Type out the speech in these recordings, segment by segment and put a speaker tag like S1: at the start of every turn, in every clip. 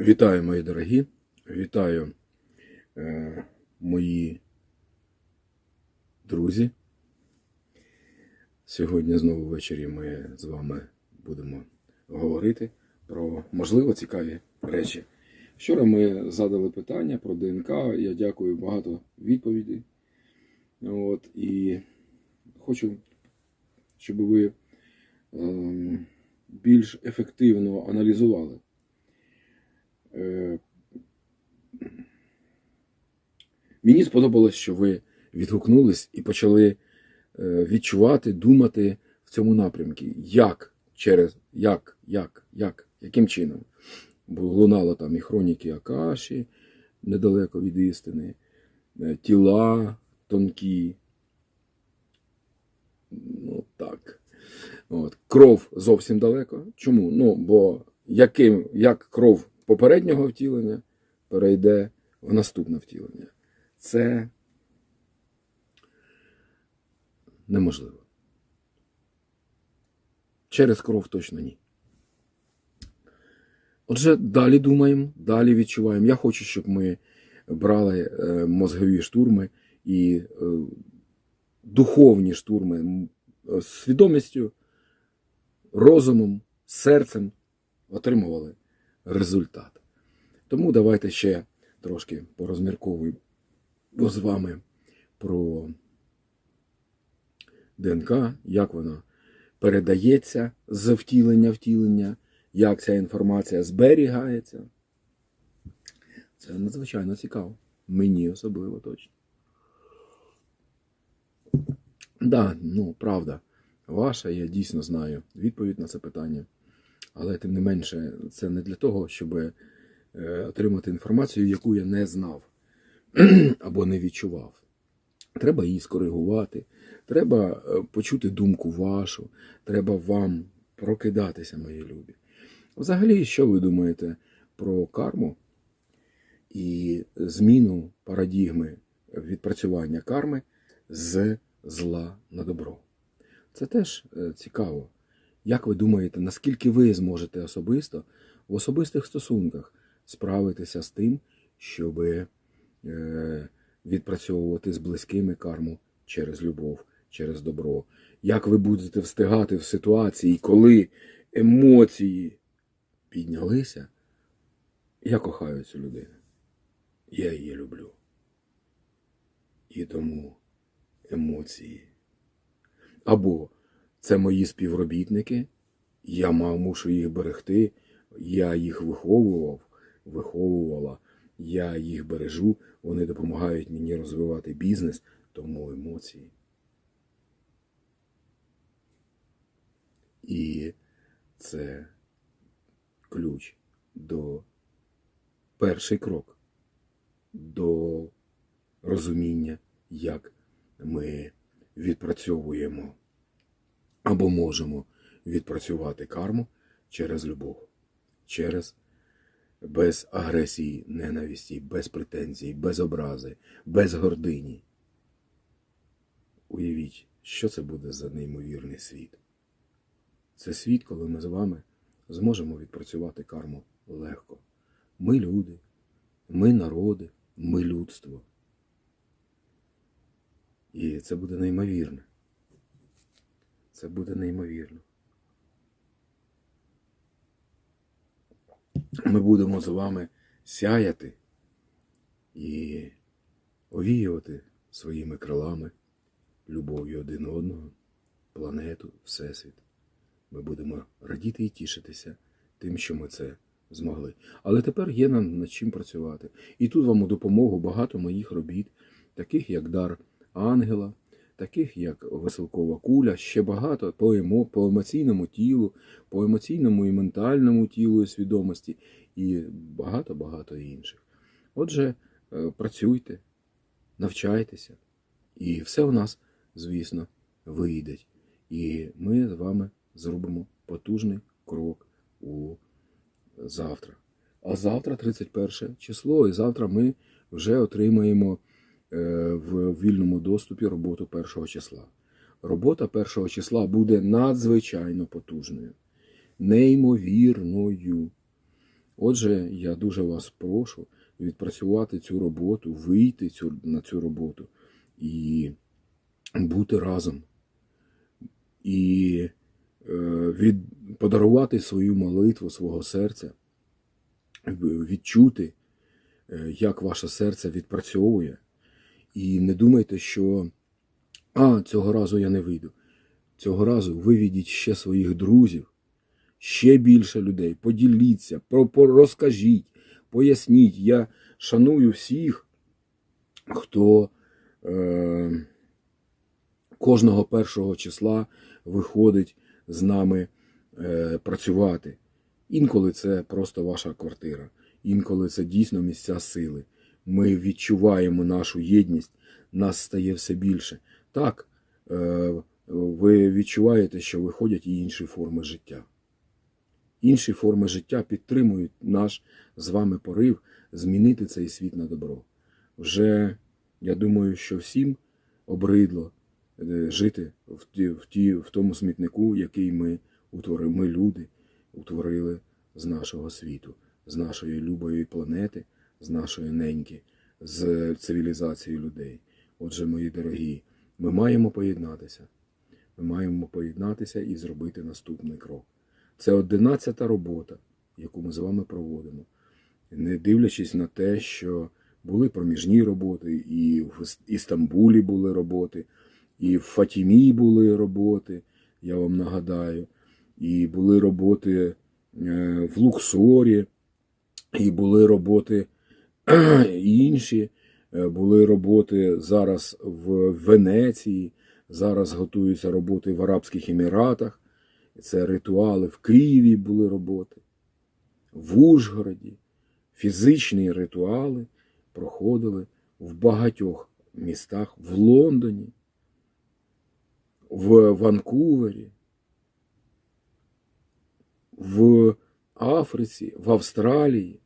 S1: Вітаю, мої дорогі, вітаю е, мої друзі. Сьогодні знову ввечері ми з вами будемо говорити про можливо цікаві речі. Вчора ми задали питання про ДНК. Я дякую багато відповідей. От, і хочу, щоб ви ем, більш ефективно аналізували. Е, Мені сподобалось, що ви відгукнулись і почали е, відчувати, думати в цьому напрямку. Як через як, як, як, яким чином? Бо лунало там і хроніки Акаші недалеко від істини, е, тіла тонкі. Ну так. От. Кров зовсім далеко. Чому? Ну, бо яким, як кров попереднього втілення перейде в наступне втілення. Це неможливо. Через кров точно ні. Отже, далі думаємо, далі відчуваємо. Я хочу, щоб ми брали е, мозгові штурми і е, духовні штурми з свідомістю, розумом, серцем отримували результат. Тому давайте ще трошки порозмірковуємо з вами про ДНК, як вона передається з втілення втілення, як ця інформація зберігається. Це надзвичайно цікаво. Мені особливо точно. Да, ну, правда, ваша, я дійсно знаю відповідь на це питання. Але тим не менше, це не для того, щоб е, отримати інформацію, яку я не знав або не відчував. Треба її скоригувати, треба е, почути думку вашу, треба вам прокидатися, мої любі. Взагалі, що ви думаєте про карму і зміну парадігми відпрацювання карми з зла на добро? Це теж е, цікаво. Як ви думаєте, наскільки ви зможете особисто в особистих стосунках справитися з тим, щоб е, відпрацьовувати з близькими карму через любов, через добро? Як ви будете встигати в ситуації, коли емоції піднялися? Я кохаю цю людину. Я її люблю. І тому емоції. Або це мої співробітники, я мав мушу їх берегти, я їх виховував, виховувала, я їх бережу, вони допомагають мені розвивати бізнес, тому емоції. І це ключ до перший крок до розуміння, як ми відпрацьовуємо або можемо відпрацювати карму через любов, через без агресії, ненависті, без претензій, без образи, без гордині. Уявіть, що це буде за неймовірний світ. Це світ, коли ми з вами зможемо відпрацювати карму легко. Ми люди, ми народи, ми людство. І це буде неймовірне. Це буде неймовірно. Ми будемо з вами сяяти і овіювати своїми крилами, любов'ю один одного, планету, Всесвіт. Ми будемо радіти і тішитися тим, що ми це змогли. Але тепер є нам над чим працювати. І тут вам у допомогу багато моїх робіт, таких як дар ангела, таких як веселкова куля, ще багато по, емо, по емоційному тілу, по емоційному і ментальному тілу і свідомості, і багато-багато інших. Отже, е, працюйте, навчайтеся, і все у нас, звісно, вийде. І ми з вами зробимо потужний крок у завтра. А завтра 31 число, і завтра ми вже отримаємо в вільному доступі роботу першого числа. Робота першого числа буде надзвичайно потужною, неймовірною. Отже, я дуже вас прошу відпрацювати цю роботу, вийти цю, на цю роботу і бути разом. І е, від, подарувати свою молитву свого серця, відчути, е, як ваше серце відпрацьовує. І не думайте, що а, цього разу я не вийду. Цього разу виведіть ще своїх друзів, ще більше людей. Поділіться, розкажіть, поясніть. Я шаную всіх, хто е, кожного першого числа виходить з нами е, працювати. Інколи це просто ваша квартира, інколи це дійсно місця сили. Ми відчуваємо нашу єдність, нас стає все більше. Так, е, ви відчуваєте, що виходять і інші форми життя. Інші форми життя підтримують наш з вами порив змінити цей світ на добро. Вже я думаю, що всім обридло е, жити в, ті, в, ті, в тому смітнику, який ми утворили. Ми люди утворили з нашого світу, з нашої любої планети, з нашої неньки, з цивілізацією людей. Отже, мої дорогі, ми маємо поєднатися. Ми маємо поєднатися і зробити наступний крок. Це одинадцята робота, яку ми з вами проводимо, не дивлячись на те, що були проміжні роботи, і в Істамбулі були роботи, і в Фатімі були роботи, я вам нагадаю, і були роботи е, в Луксорі, і були роботи інші, е, були роботи зараз в Венеції, зараз готуються роботи в Арабських Еміратах. Це ритуали в Києві були роботи, в Ужгороді. Фізичні ритуали проходили в багатьох містах, в Лондоні, в Ванкувері, в Африці, в Австралії.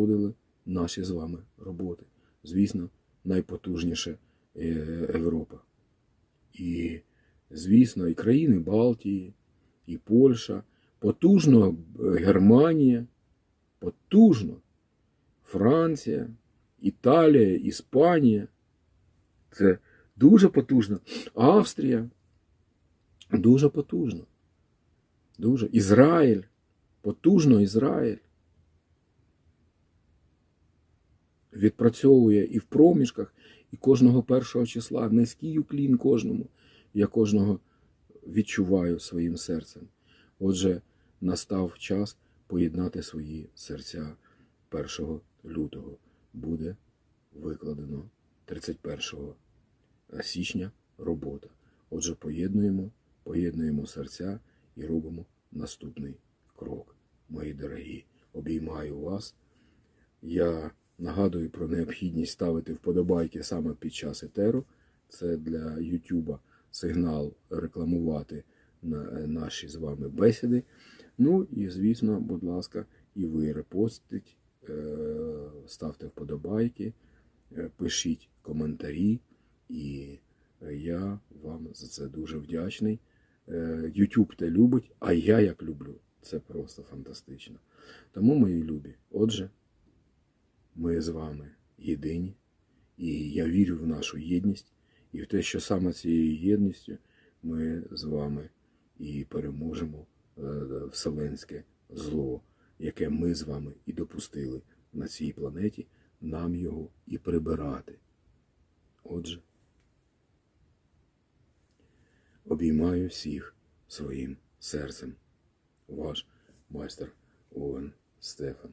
S1: Проходили наші з вами роботи. Звісно, найпотужніше е, Європа. І, звісно, і країни Балтії, і Польща, потужно е, Германія, потужно Франція, Італія, Іспанія. Це дуже потужно. Австрія. Дуже потужно. Дуже. Ізраїль. Потужно Ізраїль. Відпрацьовує і в проміжках, і кожного першого числа. Низький уклін кожному. Я кожного відчуваю своїм серцем. Отже, настав час поєднати свої серця 1 лютого. Буде викладено 31 січня робота. Отже, поєднуємо, поєднуємо серця і робимо наступний крок. Мої дорогі, обіймаю вас. Я нагадую про необхідність ставити вподобайки саме під час етеру. Це для Ютуба сигнал рекламувати наші з вами бесіди. Ну і, звісно, будь ласка, і ви репостіть, е, ставте вподобайки, е, пишіть коментарі, і е, я вам за це дуже вдячний. Е, YouTube те любить, а я як люблю. Це просто фантастично. Тому, мої любі, отже, ми з вами єдині, і я вірю в нашу єдність і в те, що саме цією єдністю ми з вами і переможемо е, вселенське зло, яке ми з вами і допустили на цій планеті, нам його і прибирати. Отже, обіймаю всіх своїм серцем. Ваш майстер Овен Стефан.